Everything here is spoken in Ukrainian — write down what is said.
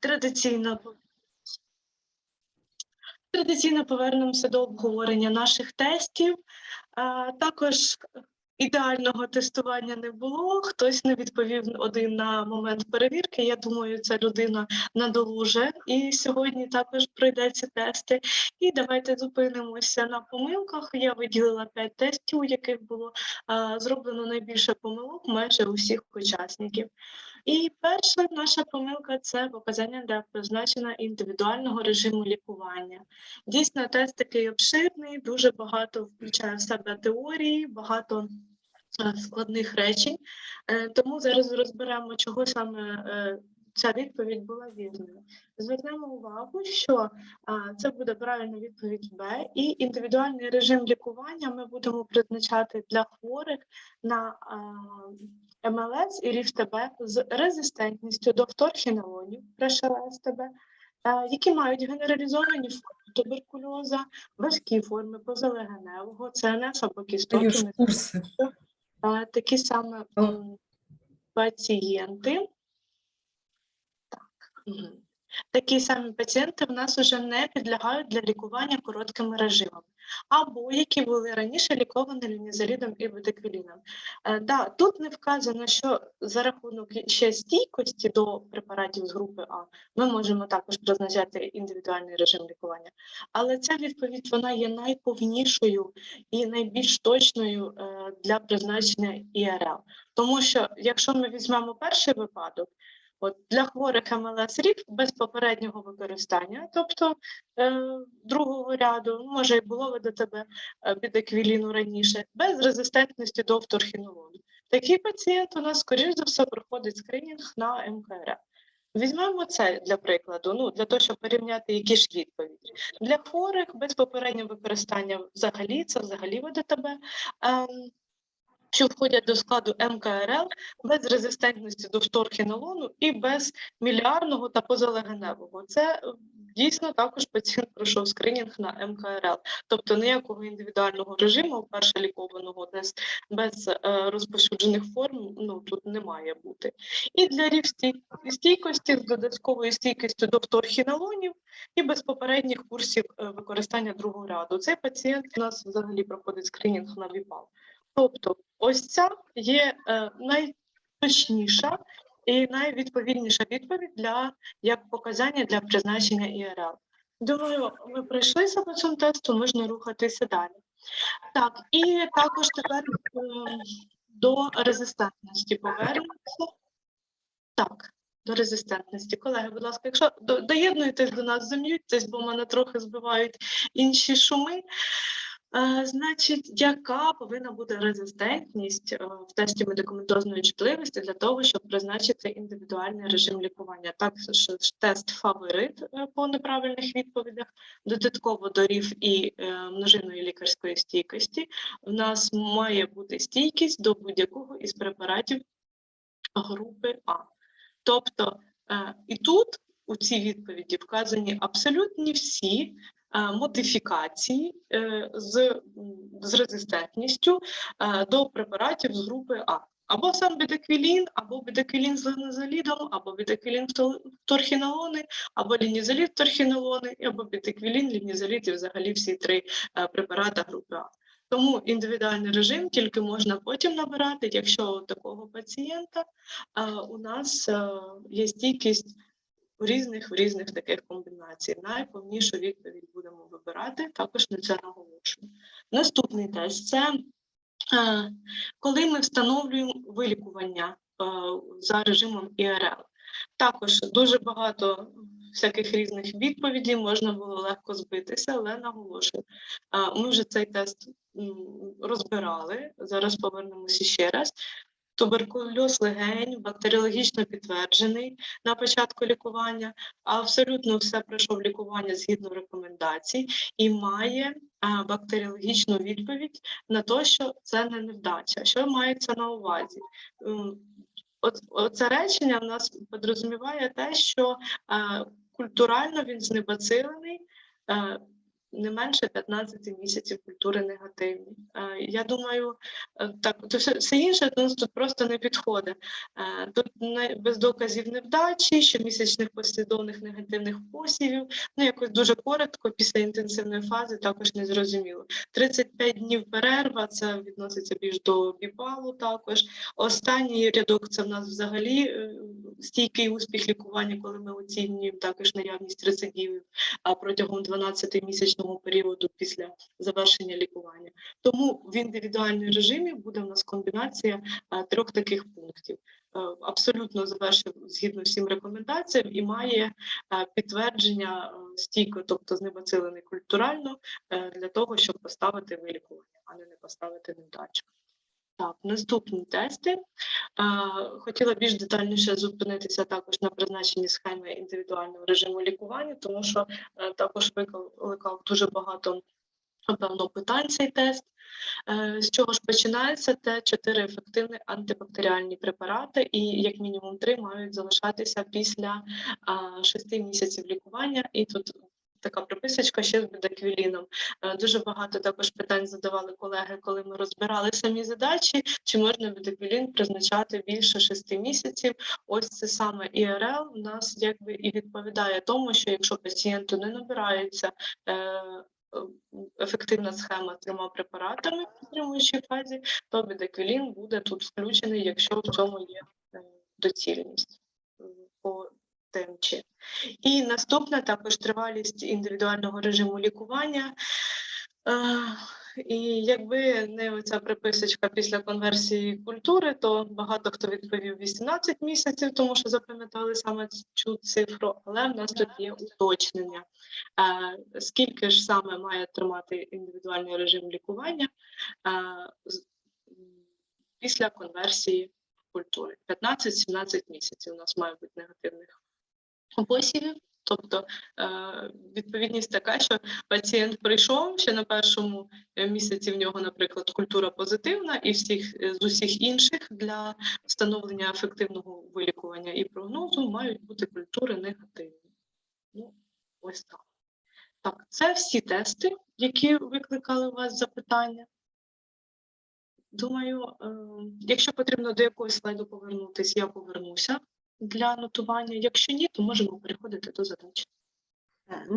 Традиційно традиційно повернемося до обговорення наших тестів. Також ідеального тестування не було. Хтось не відповів один на момент перевірки. Я думаю, ця людина надолуже і сьогодні також пройде ці тести. І давайте зупинимося на помилках. Я виділила п'ять тестів, у яких було зроблено найбільше помилок майже у всіх учасників. І перша наша помилка це показання для призначення індивідуального режиму лікування. Дійсно, тест такий обширний, дуже багато включає в себе теорії, багато е, складних речень. Е, Тому зараз розберемо, чого саме е, ця відповідь була вірною. Звернемо увагу, що а, це буде правильна відповідь Б, і індивідуальний режим лікування ми будемо призначати для хворих на а, МЛС і РІФ-ТБ з резистентністю до вторхінолонів, ПРШЛС-ТБ, е, які мають генералізовані форми туберкульоза, важкі форми позалегеневого, ЦНС або е, такі саме пацієнти. Так. Такі самі пацієнти в нас вже не підлягають для лікування короткими режимами, або які були раніше ліковані лінізалідом і бетаквіліном. Е, да, тут не вказано, що за рахунок ще стійкості до препаратів з групи А ми можемо також призначати індивідуальний режим лікування. Але ця відповідь вона є найповнішою і найбільш точною е, для призначення ІРЛ. Тому що якщо ми візьмемо перший випадок, от для хворих МЛС РІФ без попереднього використання, тобто е, другого ряду, може і було ви до тебе е, бідеквіліну раніше, без резистентності до вторхінолону. Такий пацієнт у нас, скоріш за все, проходить скринінг на МКР. Візьмемо це для прикладу, ну для того, щоб порівняти, які ж відповіді. Для хворих без попереднього використання взагалі це взагалі ВДТБ. Ем, що входять до складу МКРЛ без резистентності до вторхінолону і без мілярного та позалегеневого. Це е, дійсно також пацієнт пройшов скринінг на МКРЛ, тобто ніякого індивідуального режиму перше лікованого десь без е, розпошуджених форм ну тут не має бути. І для рів стійкості з додатковою стійкістю до вторхінолонів і без попередніх курсів е, використання другого ряду. Цей пацієнт у нас взагалі проходить скринінг на ВІПАЛ. Тобто, ось ця є е, найточніша і найвідповідніша відповідь для як показання для призначення ІРЛ. Думаю, ми пройшлися по цьому тесту, можна рухатися далі. Так, і також тепер е, до резистентності повернемося. Так, до резистентності. Колеги, будь ласка, якщо до- доєднуєтесь до нас, зам'ютьтесь, бо мене трохи збивають інші шуми. Значить, яка повинна бути резистентність е, в тесті медикаментозної чутливості для того, щоб призначити індивідуальний режим лікування? Так, що тест фаворит е, по неправильних відповідях, додатково до РІФ і е, множинної лікарської стійкості. В нас має бути стійкість до будь-якого із препаратів групи А. Тобто і тут у цій відповіді вказані абсолютні всі е, модифікації е, з, з резистентністю е, до препаратів з групи А. Або сам бідеквілін, або бідеквілін з лінозалідом, або бідеквілін фторхінолони, або лінізалід фторхінолони, або бідеквілін, лінізалід і взагалі всі три препарати групи А. Тому індивідуальний режим тільки можна потім набирати, якщо у такого пацієнта у нас є стійкість у різних в різних таких комбінацій. Найповнішу відповідь будемо вибирати, також на це наголошую. Наступний тест це е, коли ми встановлюємо вилікування е, за режимом ІРЛ. Також дуже багато всяких різних відповідей можна було легко збитися, але наголошую. е, Ми вже цей тест розбирали. Зараз повернемося ще раз. Туберкульоз легень бактеріологічно підтверджений на початку лікування. Абсолютно все пройшов лікування згідно рекомендацій і має бактеріологічну відповідь на те, що це не невдача. Що мається на увазі? Оце речення в нас підрозуміває те, що культурально він знебацилений, не менше 15 місяців культури негативні. Е, Я думаю, е, так, то все, все інше тут просто не підходить. Е, Тут не, без доказів невдачі, щомісячних послідовних негативних посівів, ну якось дуже коротко, після інтенсивної фази також не зрозуміло. 35 днів перерва, це відноситься більш до біпалу також. Останній рядок це в нас взагалі стійкий успіх лікування, коли ми оцінюємо також наявність рецидивів протягом 12-місячного періоду після завершення лікування. Тому в індивідуальному режимі буде в нас комбінація трьох таких пунктів. Е, Абсолютно завершив згідно всім рекомендаціям і має підтвердження е, стійко, тобто знебацилений культурально, е, для того, щоб поставити вилікування, а не не поставити невдачу. Так, наступні тести. Хотіла більш детальніше зупинитися також на призначенні схеми індивідуального режиму лікування, тому що е, також викликав дуже багато певно питань цей тест. Е, З чого ж починається? Це чотири ефективні антибактеріальні препарати, і як мінімум три мають залишатися після шести місяців лікування. І тут така приписочка ще з бедаквіліном. Е, Дуже багато також питань задавали колеги, коли ми розбирали самі задачі, чи можна бедаквілін призначати більше шести місяців. Ось це саме ІРЛ у нас якби і відповідає тому, що якщо пацієнту не набирається е, ефективна схема з трьома препаратами в підтримуючій фазі, то бедаквілін буде тут включений, якщо в цьому є е, доцільність ТМЧ. І наступна також тривалість індивідуального режиму лікування. І якби не оця приписочка після конверсії культури, то багато хто відповів 18 місяців, тому що запам'ятали саме цю цифру, але в нас тут є уточнення. Скільки ж саме має тримати індивідуальний режим лікування після конверсії культури? 15-17 місяців у нас має бути негативних посівів. Тобто е, відповідність така, що пацієнт прийшов ще на першому е, місяці в нього, наприклад, культура позитивна, і всіх е, з усіх інших для встановлення ефективного вилікування і прогнозу мають бути культури негативні. Ну, ось так. Так, це всі тести, які викликали у вас запитання. Думаю, якщо потрібно до якогось слайду повернутися, я повернуся для нотування. Якщо ні, то можемо переходити до задач. Е,